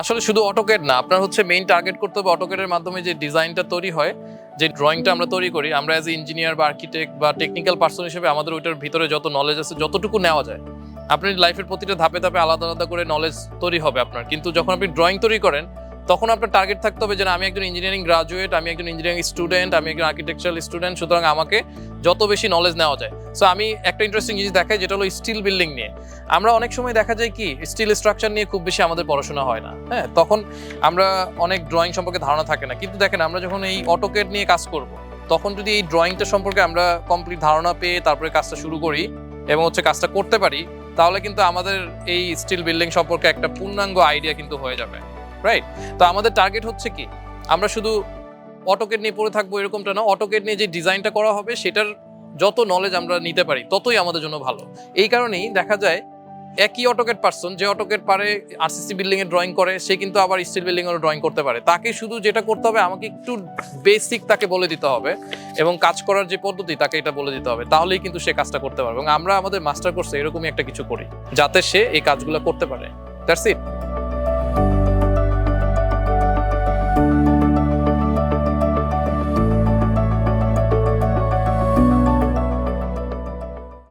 আসলে শুধু অটোকেট না, আপনার হচ্ছে মেইন টার্গেট করতে হবে অটোকেটের মাধ্যমে যে ডিজাইনটা তৈরি হয়, যে ড্রয়িংটা আমরা তৈরি করি, আমরা অ্যাজ ইঞ্জিনিয়ার বা আর্কিটেক্ট বা টেকনিক্যাল পার্সন হিসেবে আমাদের ওইটার ভিতরে যত নলেজ আছে, যতটুকু নেওয়া যায়, আপনি লাইফের প্রতিটা ধাপে ধাপে আলাদা আলাদা করে নলেজ তৈরি হবে আপনার। কিন্তু যখন আপনি ড্রয়িং তৈরি করেন তখন আপনার টার্গেট থাকতে হবে যে আমি একজন ইঞ্জিনিয়ারিং গ্রাজুয়েট আমি একজন ইঞ্জিনিয়ারিং স্টুডেন্ট আমি একজন আর্কিটেকচারাল স্টুডেন্ট সুতরাং আমাকে যত বেশি নলেজ নেওয়া যায়। সো আমি একটা ইন্টারেস্টিং জিনিস দেখাই, যেটা হলো স্টিল বিল্ডিং নিয়ে। আমরা অনেক সময় দেখা যায় কি স্টিল স্ট্রাকচার নিয়ে খুব বেশি আমাদের পড়াশোনা হয় না। হ্যাঁ তখন আমরা অনেক ড্রয়িং সম্পর্কে ধারণা থাকে না। কিন্তু দেখেন, আমরা যখন এই অটোকেড নিয়ে কাজ করব, তখন যদি এই ড্রয়িংটা সম্পর্কে আমরা কমপ্লিট ধারণা পেয়ে তারপরে কাজটা শুরু করি এবং হচ্ছে কাজটা করতে পারি, তাহলে কিন্তু আমাদের এই স্টিল বিল্ডিং সম্পর্কে একটা পূর্ণাঙ্গ আইডিয়া কিন্তু হয়ে যাবে। রাইট তো আমাদের টার্গেট হচ্ছে কি? আমরা শুধু অটোকেড নিয়ে পড়ে থাকব এরকমটা না। অটোকেড নিয়ে যে ডিজাইনটা করা হবে, সেটার যত নলেজ আমরা নিতে পারি, ততই আমাদের জন্য ভালো। এই কারণেই দেখা যায়, একই অটোকেট পার্সন যে অটোকেট পারে আরসিসি বিল্ডিং এর ড্রয়িং করে, সে কিন্তু আবার স্টিল বিল্ডিং এর ড্রয়িং করতে পারে। তাকে শুধু যেটা করতে হবে, আমাকে একটু বেসিক তাকে বলে দিতে হবে এবং কাজ করার যে পদ্ধতি, তাকে এটা বলে দিতে হবে। তাহলেই কিন্তু সে কাজটা করতে পারবে এবং আমরা আমাদের মাস্টার কোর্সে এরকমই একটা কিছু করি, যাতে সে এই কাজগুলো করতে পারে। That's it